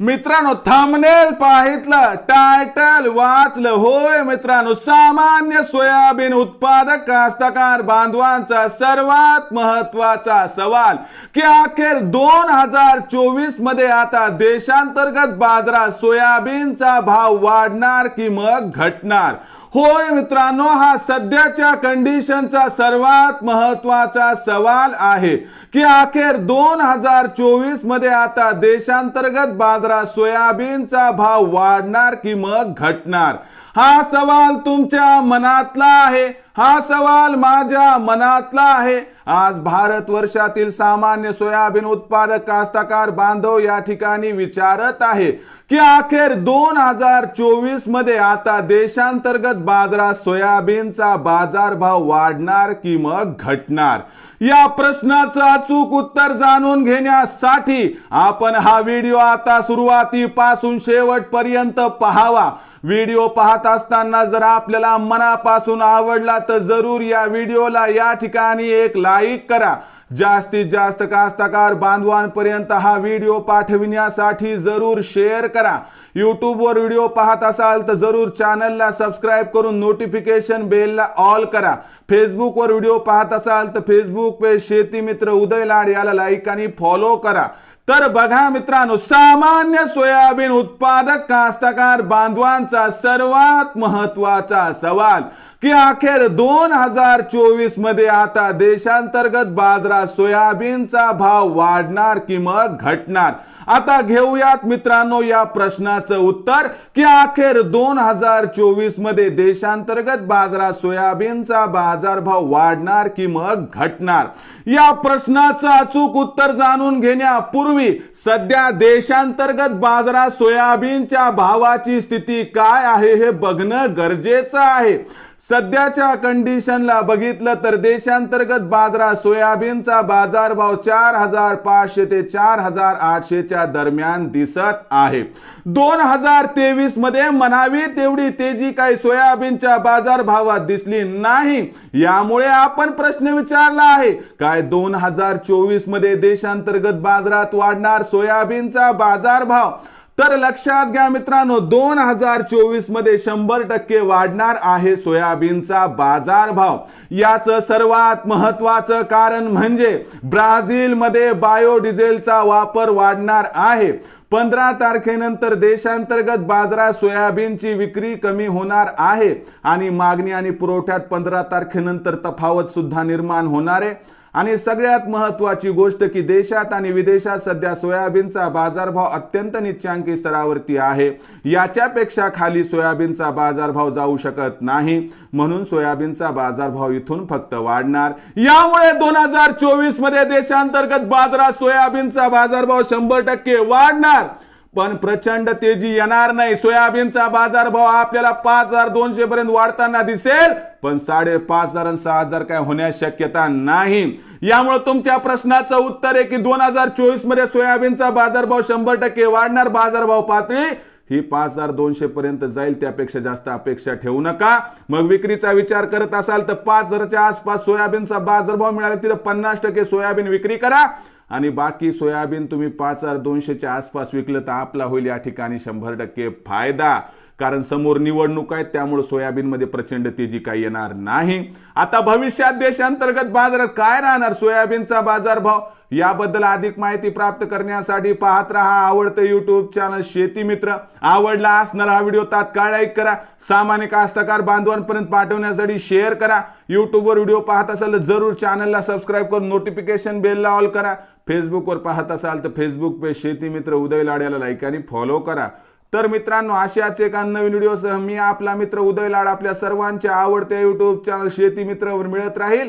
मित्रांनो thumbnail पाहितलं title वाचलं. होय मित्रांनो सामान्य सोयाबीन उत्पादक कास्तकार बांधवांचा सर्वात महत्त्वाचा सवाल की अखेर दोन हजार चोवीसमध्ये आता देशांतर्गत बाजारात सोयाबीनचा भाव वाढणार की मग घटणार? होय मित्रांनो हा सध्याच्या कंडिशनचा सर्वात महत्त्वाचा सवाल आहे की अखेर दोन हजार चोवीसमध्ये आता देशांतर्गत बाजारात सोयाबीनचा भाव वाढणार की मग घटणार? हा सवाल तुमच्या मनातला आहे. हा सवाल माझ्या मनातला आहे. आज भारत वर्षातील सामान्य सोयाबीन उत्पादक कास्तकार बांधव या ठिकाणी विचारत आहे की अखेर दोन हजार चोवीसमध्ये आता देशांतर्गत बाजारात सोयाबीनचा बाजारभाव वाढणार की मग घटणार? या प्रश्नाचं अचूक उत्तर जाणून घेण्यासाठी आपण हा व्हिडिओ आता सुरुवातीपासून शेवटपर्यंत पहावा. व्हिडिओ पाहत असताना जर आपल्याला मनापासून आवडला तर जरूर या व्हिडिओला या ठिकाणी एक लाईक करा. जास्तीत जास्त कास्तकार बांधवांपर्यंत हा व्हिडिओ पाठविण्यासाठी जरूर शेअर करा. यूट्यूबवर व्हिडिओ पाहत असाल तर जरूर चॅनलला सबस्क्राईब करून नोटिफिकेशन बेलला ऑल करा. फेसबुकवर व्हिडिओ पाहत असाल तर फेसबुक पेज शेती मित्र उदय लाड याला लाईक आणि फॉलो करा. तर बघा मित्रांनो सामान्य सोयाबीन उत्पादक कास्तकार बांधवांचा सर्वात महत्त्वाचा सवाल की अखेर दोन हजार चोवीसमध्ये आता देशांतर्गत बाजारात सोयाबीनचा भाव वाढणार कि मग घटणार? आता घेऊयात मित्रांनो या प्रश्नाचं उत्तर की अखेर दोन हजार चोवीसमध्ये देशांतर्गत बाजारात सोयाबीनचा बाजारभाव वाढणार की मग घटणार? या प्रश्नाचं अचूक उत्तर जाणून घेण्यापूर्वी सध्या देशांतर्गत बाजारात सोयाबीनच्या भावाची स्थिती काय आहे हे बघणं गरजेचं आहे. सध्याच्या कंडिशनला बघितलं तर देशांतर्गत बाजारात सोयाबीनचा बाजारभाव चार हजार पाचशे ते चार हजार आठशेच्या दरम्यान दिसत आहे. दोन हजार तेवीसमध्ये म्हणावी तेवढी तेजी काही सोयाबीनच्या बाजारभावात दिसली नाही. यामुळे आपण प्रश्न विचारला आहे काय दोन हजार चोवीसमध्ये देशांतर्गत बाजारात वाढणार सोयाबीनचा बाजारभाव? तर लक्षात घ्या मित्रांनो दोन हजार चोवीसमध्ये शंभर टक्के वाढणार आहे सोयाबीनचा बाजारभाव. याचं सर्वात महत्वाचं कारण म्हणजे ब्राझीलमध्ये बायोडिझेलचा वापर वाढणार आहे. पंधरा तारखेनंतर देशांतर्गत बाजारात सोयाबीनची विक्री कमी होणार आहे आणि मागणी आणि पुरवठ्यात पंधरा तारखेनंतर तफावत सुद्धा निर्माण होणार आहे. आणि सगळ्यात महत्वाची गोष्ट की देशात आणि विदेशात सध्या सोयाबीनचा बाजारभाव अत्यंत निच्चांकी स्तरावरती आहे. याच्यापेक्षा खाली सोयाबीनचा बाजारभाव जाऊ शकत नाही. म्हणून सोयाबीनचा बाजारभाव इथून फक्त वाढणार. यामुळे दोन हजार चोवीसमध्ये देशांतर्गत बाजारात सोयाबीनचा बाजारभाव शंभर टक्के वाढणार. पण प्रचंड तेजी येणार नाही. सोयाबीनचा बाजारभाव आपल्याला पाच हजार दोनशे पर्यंत वाढताना दिसेल. पण साडेपाच हजार आणि सहा हजार काय होण्यास शक्यता नाही. यामुळे तुमच्या प्रश्नाचं उत्तर आहे की दोन हजार चोवीसमध्ये सोयाबीनचा बाजारभाव शंभर टक्के वाढणार. बाजारभाव पातळी ही पाच हजार दोनशे पर्यंत जाईल. त्यापेक्षा जास्त अपेक्षा ठेवू नका. मग विक्रीचा विचार करत असाल तर पाच हजारच्या आसपास सोयाबीनचा बाजारभाव मिळाला. तिथं पन्नास टक्के सोयाबीन विक्री करा. आणि बाकी सोयाबीन तुम्ही पाच हजार दोनशेच्या आसपास विकलं तर आपला होईल या ठिकाणी शंभर टक्के फायदा. कारण समोर निवडणूक आहेत त्यामुळे सोयाबीनमध्ये प्रचंड तेजी काही येणार नाही. आता भविष्यात देशांतर्गत बाजारात काय राहणार? सोयाबीनचा बाजारभाव याबद्दल अधिक माहिती प्राप्त करण्यासाठी पाहत राहा आवडतं युट्यूब चॅनल शेती मित्र. आवडला असणारा हा व्हिडिओ तात्काळ लाईक करा. सामान्य कास्तकार बांधवांपर्यंत पाठवण्यासाठी शेअर करा. युट्यूबवर व्हिडिओ पाहत असाल तर जरूर चॅनलला सबस्क्राईब करून नोटिफिकेशन बेलला ऑल करा. फेसबुकवर पाहत असाल तर फेसबुक पेज शेती मित्र उदय लाड्याला लाईक आणि फॉलो करा. तर मित्रांनो अशाच एका नवीन व्हिडिओसह मी आपला मित्र उदय लाड आपल्या सर्वांच्या आवडत्या युट्यूब चॅनल शेती मित्रवर मिळत राहील.